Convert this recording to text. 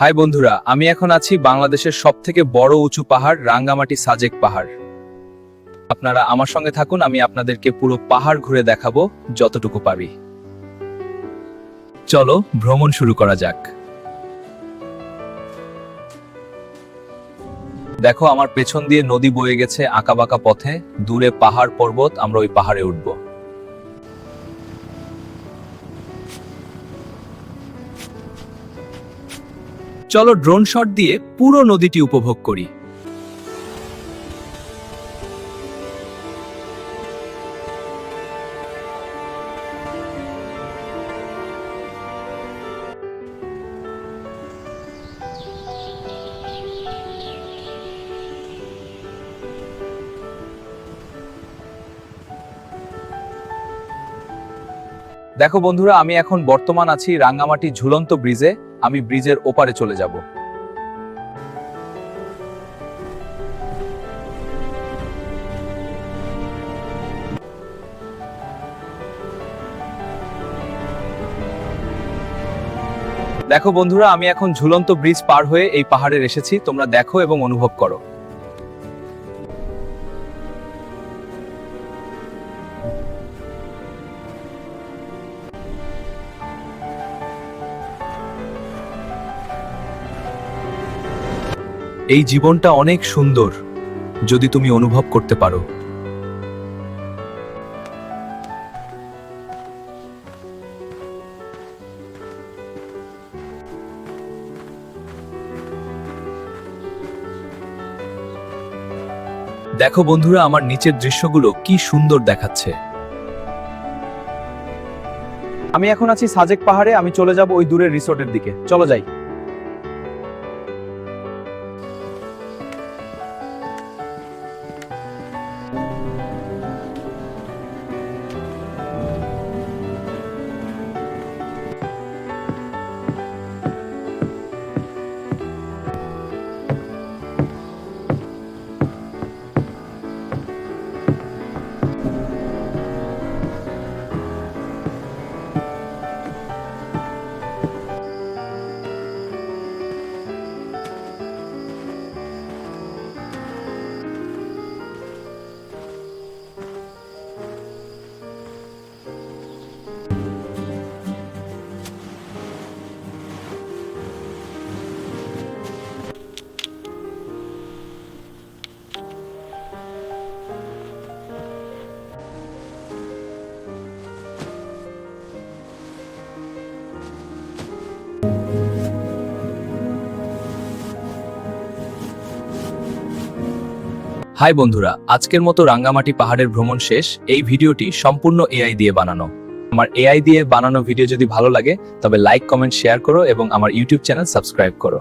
High বন্ধুরা, আমি এখন আছি বাংলাদেশের সব থেকে বড় উঁচু পাহাড়, রাঙ্গামাটি সাজেক পাহাড়। আপনারা আমার সঙ্গে থাকুন, আমি আপনাদেরকে পুরো পাহাড় ঘুরে দেখাবো যতটুকু পারি। চলো, ভ্রমণ শুরু করা যাক। দেখো, আমার পেছন দিয়ে নদী বয়ে গেছে আঁকাবাঁকা পথে। দূরে পাহাড় পর্বত, আমরা ওই পাহাড়ে উঠবো। চলো ড্রোন শট দিয়ে পুরো নদীটি উপভোগ করি। দেখো বন্ধুরা, আমি এখন বর্তমান আছি রাঙ্গামাটি ঝুলন্ত ব্রিজে। আমি ব্রিজের ওপারে চলে যাব। দেখো বন্ধুরা, আমি এখন ঝুলন্ত ব্রিজ পার হয়ে এই পাহাড়ে এসেছি। তোমরা দেখো এবং অনুভব করো। এই জীবনটা অনেক সুন্দর, যদি তুমি অনুভব করতে পারো। দেখো বন্ধুরা, আমার নিচের দৃশ্যগুলো কি সুন্দর দেখাচ্ছে। আমি এখন আছি সাজেক পাহাড়ে, আমি চলে যাব ওই দূরের রিসোর্টের দিকে। চলো যাই। した হাই বন্ধুরা, আজকের মতো রাঙ্গামাটি পাহাড়ের ভ্রমণ শেষ। এই ভিডিওটি সম্পূর্ণ এআই দিয়ে বানানো। আমার এআই দিয়ে বানানো ভিডিও যদি ভালো লাগে, তবে লাইক কমেন্ট শেয়ার করো এবং আমার ইউটিউব চ্যানেল সাবস্ক্রাইব করো।